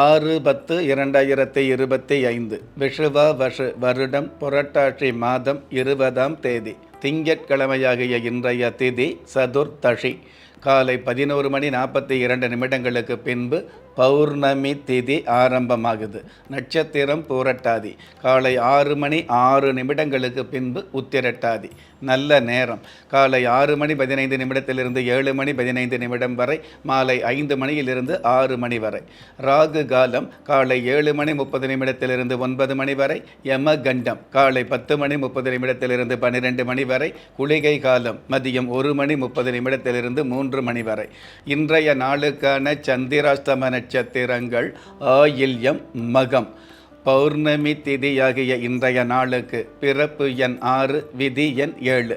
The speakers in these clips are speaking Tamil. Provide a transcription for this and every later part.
ஆறு பத்து இரண்டாயிரத்தி இருபத்தி ஐந்து விஷுவா வஷு வருடம் புரட்டாசி மாதம் இருபதாம் தேதி திங்கட்கிழமையாகிய இன்றைய திதி சதுர்தஷி காலை பதினோரு மணி நாற்பத்தி இரண்டு நிமிடங்களுக்கு பின்பு பௌர்ணமி திதி ஆரம்பமாகுது. நட்சத்திரம் பூரட்டாதி. காலை ஆறு மணி ஆறு நிமிடங்களுக்கு பின்பு உத்திரட்டாதி. நல்ல நேரம். காலை ஆறு மணி பதினைந்து நிமிடத்திலிருந்து ஏழு மணி பதினைந்து நிமிடம் வரை மாலை ஐந்து மணியிலிருந்து ஆறு மணி வரை. ராகு காலம் காலை ஏழு மணி முப்பது நிமிடத்திலிருந்து ஒன்பது மணி வரை. யம கண்டம் காலை பத்து மணி முப்பது நிமிடத்திலிருந்து பன்னிரெண்டு மணி வரை. குளிகை காலம் மதியம் ஒரு மணி முப்பது நிமிடத்திலிருந்து மூன்று மணி வரை. இன்றைய நாளுக்கான சந்திராஷ்டம நட்சத்திரங்கள் ஆயில்யம் மகம். பௌர்ணமி திதியாகிய இன்றைய நாளுக்கு பிறப்பு எண் ஆறு விதி எண் ஏழு.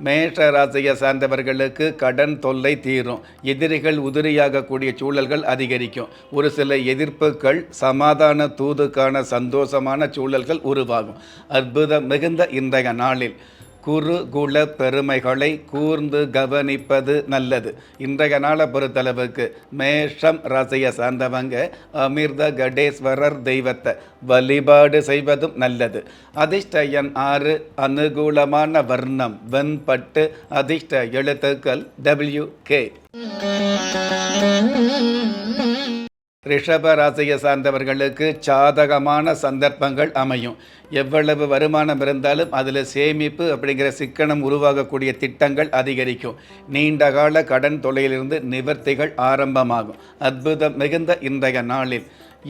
மேஷ ராசியை சார்ந்தவர்களுக்கு கடன் தொல்லை தீரும். எதிரிகள் உதிரியாகக்கூடிய சூழல்கள் அதிகரிக்கும். ஒரு சில எதிர்ப்புகள் சமாதான தூதுக்கான சந்தோஷமான சூழல்கள் உருவாகும். அற்புதம் மிகுந்த இன்றைய நாளில். குறுகுல பெருமைகளை கூர்ந்து கவனிப்பது நல்லது. இன்றைய நாளை பொறுத்தளவுக்கு மேஷம் ராசியை சார்ந்தவங்க அமிர்த கடேஸ்வரர் தெய்வத்தை வழிபாடு செய்வதும் நல்லது. அதிர்ஷ்டயன் ஆறு அனுகூலமான வர்ணம் வெண்பட்டு அதிர்ஷ்ட எழுத்துக்கள் டபிள்யூ கே ரிஷப ராசியை சார்ந்தவர்களுக்கு சாதகமான சந்தர்ப்பங்கள் அமையும். எவ்வளவு வருமானம் இருந்தாலும் அதில் சேமிப்பு அப்படிங்கிற சிக்கனம் உருவாகக்கூடிய திட்டங்கள் அதிகரிக்கும். நீண்டகால கடன் தொலையிலிருந்து நிவர்த்திகள் ஆரம்பமாகும். அற்புதம் மிகுந்த இன்றைய நாளில்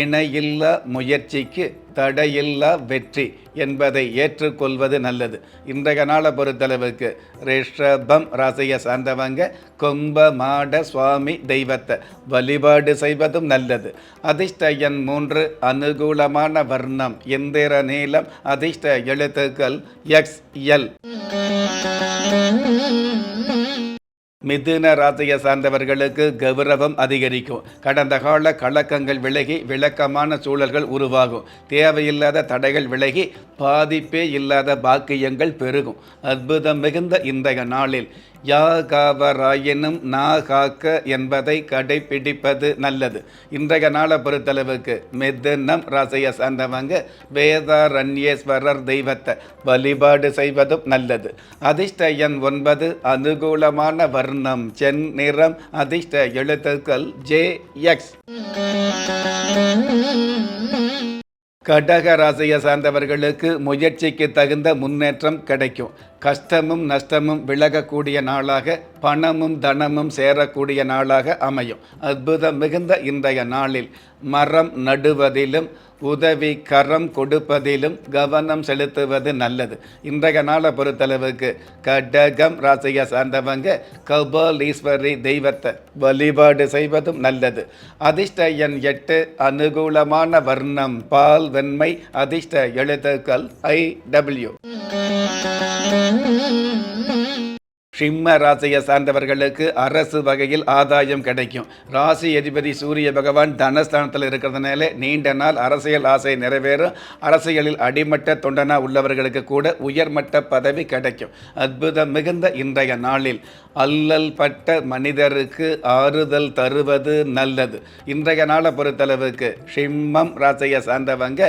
இணையில்லா முயற்சிக்கு தடையில்லா வெற்றி என்பதை ஏற்றுக்கொள்வது நல்லது. இன்றைய நாளை பொறுத்தளவுக்கு ரிஷபம் ராசியை சார்ந்தவங்க கொம்ப மாட சுவாமி தெய்வத்தை வழிபாடு செய்வதும் நல்லது. அதிர்ஷ்ட எண் மூன்று அனுகூலமான வர்ணம் எந்திர நீளம் அதிர்ஷ்ட எழுத்துக்கள் எக்ஸ் எல். மிதுன ராசியை சார்ந்தவர்களுக்கு கௌரவம் அதிகரிக்கும். கடந்த கால கலக்கங்கள் விலகி விளக்கமான சூழல்கள் உருவாகும். தேவையில்லாத தடைகள் விலகி பாதிப்பே இல்லாத பாக்கியங்கள் பெருகும். அற்புதம் மிகுந்த இன்றைய நாளில் யாகாவராயினும் நாகாக்க என்பதை கடைபிடிப்பது நல்லது. இன்றைய நாளை பொறுத்தளவுக்கு மெதுனம் ராசியை சார்ந்தவங்க வேதாரண்யேஸ்வரர் தெய்வத்தை வழிபாடு செய்வதும் நல்லது. அதிர்ஷ்ட எண் ஒன்பது அனுகூலமான வர்ணம் சென் நிறம் அதிர்ஷ்ட எழுத்துக்கள் ஜே எக்ஸ். கடக ராசியை சார்ந்தவர்களுக்கு முயற்சிக்கு தகுந்த முன்னேற்றம் கிடைக்கும். கஷ்டமும் நஷ்டமும் விலகக்கூடிய நாளாக பணமும் தனமும் சேரக்கூடிய நாளாக அமையும். அற்புதம் மிகுந்த இன்றைய நாளில் மரம் நடுவதிலும் உதவி கரம் கொடுப்பதிலும் கவனம் செலுத்துவது நல்லது. இன்றைய நாளை பொறுத்தளவுக்கு கடகம் ராசியை சார்ந்தவங்க கபாலீஸ்வரி தெய்வத்தை வழிபாடு செய்வதும் நல்லது. அதிர்ஷ்ட எண் எட்டு அனுகூலமான வர்ணம் பால் வெண்மை அதிர்ஷ்ட எழுத்துக்கள் ஐ டபிள்யூ. சிம்ம ராசியை சார்ந்தவர்களுக்கு அரசு வகையில் ஆதாயம் கிடைக்கும். ராசி அதிபதி சூரிய பகவான் தனஸ்தானத்தில் இருக்கிறதுனால நீண்ட நாள் அரசியல் ஆசை நிறைவேறும். அரசியலில் அடிமட்ட தொண்டனா உள்ளவர்களுக்கு கூட உயர்மட்ட பதவி கிடைக்கும். அற்புதம் மிகுந்த இன்றைய நாளில் அல்லல் பட்ட மனிதருக்கு ஆறுதல் தருவது நல்லது. இன்றைய நாளை பொறுத்தளவுக்கு சிம்மம் ராசியை சார்ந்தவங்க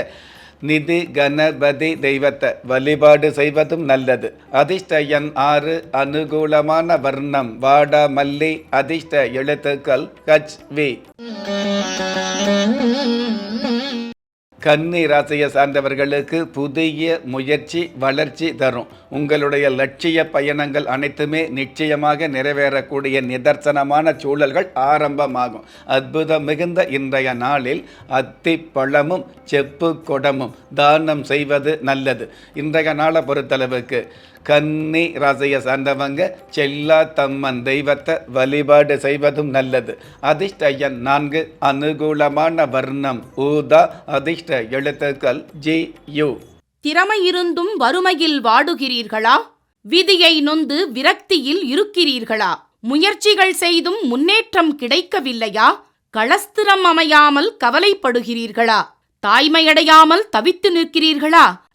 நிதி கணபதி தெய்வத்தை வழிபாடு செய்வதும் நல்லது. அதிர்ஷ்டயன் ஆறு அனுகூலமான வர்ணம். வாடா மல்லி அதிர்ஷ்ட எழுத்துக்கள் கச் வி. கன்னி ராசியை சார்ந்தவர்களுக்கு புதிய முயற்சி வளர்ச்சி தரும். உங்களுடைய லட்சிய பயணங்கள் அனைத்துமே நிச்சயமாக நிறைவேறக்கூடிய நிதர்சனமான சூழல்கள் ஆரம்பமாகும். அற்புதம் மிகுந்த இன்றைய நாளில் அத்தி பழமும் செப்பு கொடமும் தானம் செய்வது நல்லது. இன்றைய நாளை பொறுத்தளவுக்கு கன்னி ரசைய சார்ந்தவங்க செல்லா தம்மன் தெய்வத்தை வழிபாடு செய்வதும் நல்லது. அதிர்ஷ்ட எண் நான்கு அனுகூலமான வர்ணம் ஊதா அதிர்ஷ்ட எழுத்துக்கள் ஜி யு. திறமை இருந்தும் வறுமையில் வாடுகிறீர்களா? விதியை நொந்து விரக்தியில் இருக்கிறீர்களா? முயற்சிகள் செய்தும் முன்னேற்றம் கிடைக்கவில்லையா? களஸ்திரம் அமையாமல் கவலைப்படுகிறீர்களா? தாய்மையடையாமல் தவித்து நிற்கிறீர்களா?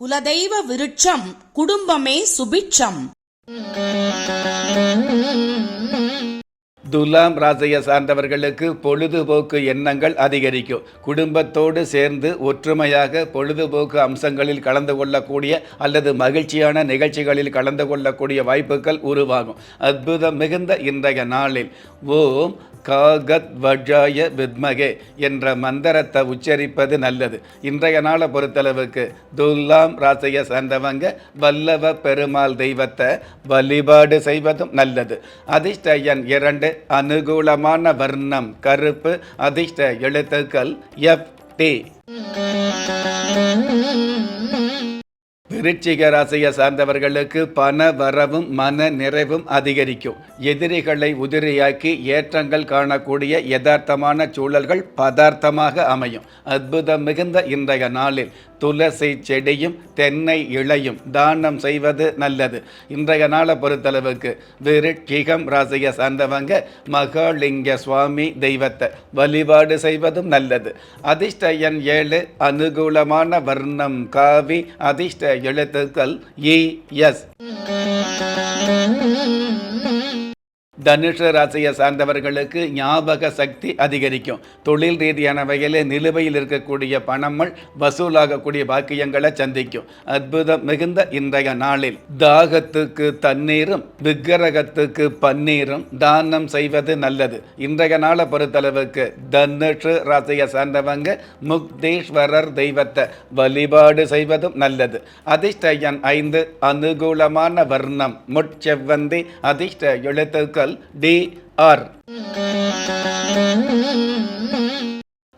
குலதெய்வ விருட்சம் குடும்பமே சுபிட்சம். துலாம் ராசியை சார்ந்தவர்களுக்கு பொழுதுபோக்கு எண்ணங்கள் அதிகரிக்கும். குடும்பத்தோடு சேர்ந்து ஒற்றுமையாக பொழுதுபோக்கு அம்சங்களில் கலந்து கொள்ளக்கூடிய அல்லது மகிழ்ச்சியான நிகழ்ச்சிகளில் கலந்து கொள்ளக்கூடிய வாய்ப்புகள் உருவாகும். அற்புதம் மிகுந்த இன்றைய நாளில். ஓம் காகத் வஜாய வித்மகே என்ற மந்திரத்தை உச்சரிப்பது நல்லது. இன்றைய நாளை பொறுத்தளவுக்கு துலாம் ராசியை சார்ந்தவங்க வல்லவ பெருமாள் தெய்வத்தை வழிபாடு செய்வதும் நல்லது. அதிர்ஷ்ட எண் இரண்டு அனுகூலமான வர்ணம் கருப்பு அதிர்ஷ்ட எழுத்துக்கள் எஃப் டி. விருச்சிக ராசியை சார்ந்தவர்களுக்கு பண வரவும் மன நிறைவும் அதிகரிக்கும். எதிரிகளை உதிரியாக்கி ஏற்றங்கள் காணக்கூடிய யதார்த்தமான சூழல்கள் பதார்த்தமாக அமையும். அற்புதம் மிகுந்த இன்றைய நாளில் துளசி செடியும் தென்னை இலையும் தானம் செய்வது நல்லது. இன்றைய நாளை பொறுத்தளவுக்கு விருட்சிகம் ராசியை சார்ந்தவங்க மகாலிங்க சுவாமி தெய்வத்தை வழிபாடு செய்வதும் நல்லது. அதிர்ஷ்ட எண் ஏழு அனுகூலமான வர்ணம் காவி அதிர்ஷ்ட எழுத்துக்கள் இ எஸ். தனுஷ ராசியை சார்ந்தவர்களுக்கு ஞாபக சக்தி அதிகரிக்கும். தொழில் ரீதியான வகையில் நிலுவையில் இருக்கக்கூடிய பணங்கள் வசூலாகக்கூடிய பாக்கியங்களை சந்திக்கும். அற்புதம் மிகுந்த இன்றைய நாளில். தாகத்துக்கு தண்ணீரும் விக்கிரகத்துக்கு பன்னீரும் தானம் செய்வது நல்லது. இன்றைய நாளை பொறுத்தளவுக்கு தனுஷ ராசியை சார்ந்தவங்க முக்தீஸ்வரர் தெய்வத்தை வழிபாடு செய்வதும் நல்லது. அதிர்ஷ்ட எண் ஐந்து அனுகூலமான வர்ணம் முட்செவ்வந்தி அதிர்ஷ்ட எழுத்துக்கள் டி ஆர்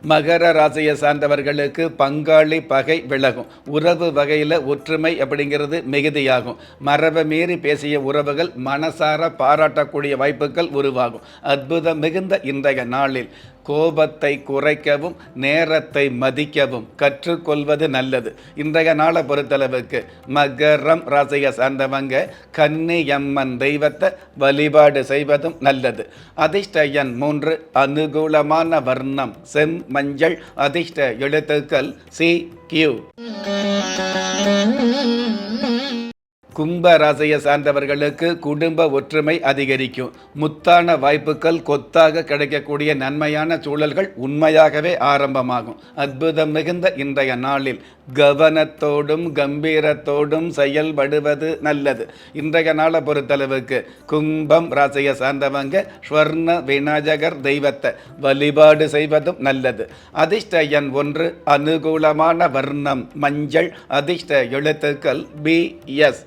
மகர ராசியை சார்ந்தவர்களுக்கு பங்காளி பகை விலகும். உறவு வகையில் ஒற்றுமை அப்படிங்கிறது மிகுதியாகும். மரபை மீறி பேசிய உறவுகள் மனசார பாராட்டக்கூடிய வாய்ப்புகள் உருவாகும். அற்புதம் மிகுந்த இன்றைய நாளில். கோபத்தை குறைக்கவும் நேரத்தை மதிக்கவும் கற்றுக்கொள்வது நல்லது. இன்றைய நாளை பொறுத்தளவுக்கு மகரம் ராசிய சார்ந்தவங்க கன்னியம்மன் தெய்வத்தை வழிபாடு செய்வதும் நல்லது. அதிர்ஷ்ட எண் மூன்று அனுகூலமான வர்ணம் செம் மஞ்சள் அதிர்ஷ்ட எழுத்துக்கள் சி கியூ. கும்ப ராசியை சார்ந்தவர்களுக்கு குடும்ப ஒற்றுமை அதிகரிக்கும். முத்தான வாய்ப்புகள் கொத்தாக கிடைக்கக்கூடிய நன்மையான சூழல்கள் உண்மையாகவே ஆரம்பமாகும். அற்புதம் மிகுந்த இன்றைய நாளில் கவனத்தோடும் கம்பீரத்தோடும் செயல்படுவது நல்லது. இன்றைய நாளை பொறுத்தளவுக்கு கும்பம் ராசியை சார்ந்தவங்க ஸ்வர்ண விநாயகர் தெய்வத்தை வழிபாடு செய்வதும் நல்லது. அதிர்ஷ்ட எண் ஒன்று அனுகூலமான வர்ணம் மஞ்சள். அதிர்ஷ்ட எழுத்துக்கள் பி எஸ்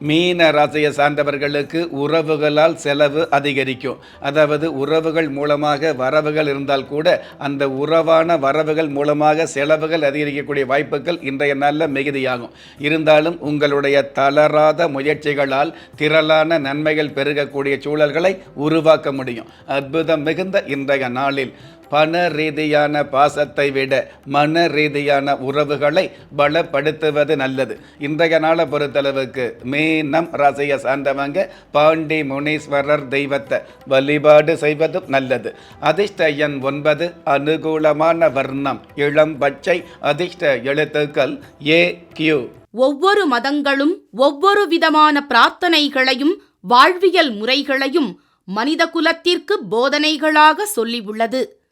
மீன ராசியை சார்ந்தவர்களுக்கு உறவுகளால் செலவு அதிகரிக்கும். அதாவது உறவுகள் மூலமாக வரவுகள் இருந்தால் கூட அந்த உறவான வரவுகள் மூலமாக செலவுகள் அதிகரிக்கக்கூடிய வாய்ப்புகள் இன்றைய நாளில் மிகுதியாகும். இருந்தாலும் உங்களுடைய தளராத முயற்சிகளால் திரளான நன்மைகள் பெருகக்கூடிய சூழல்களை உருவாக்க முடியும். அற்புதம் மிகுந்த இன்றைய நாளில். பண ரீதியான பாசத்தை விட மன ரீதியான உறவுகளை பலப்படுத்துவது நல்லது. இன்றைய நாளை பொறுத்தளவுக்கு மீனம் ராசியை சார்ந்தவங்க பாண்டி முனீஸ்வரர் தெய்வத்தை வழிபாடு செய்வதும் நல்லது. அதிர்ஷ்ட எண் ஒன்பது அனுகூலமான வர்ணம் இளம் பச்சை அதிர்ஷ்ட எழுத்துக்கள் ஏ கியூ. ஒவ்வொரு மதங்களும் ஒவ்வொரு விதமான பிரார்த்தனைகளையும் வாழ்வியல் முறைகளையும் மனித குலத்திற்கு போதனைகளாக சொல்லியுள்ளது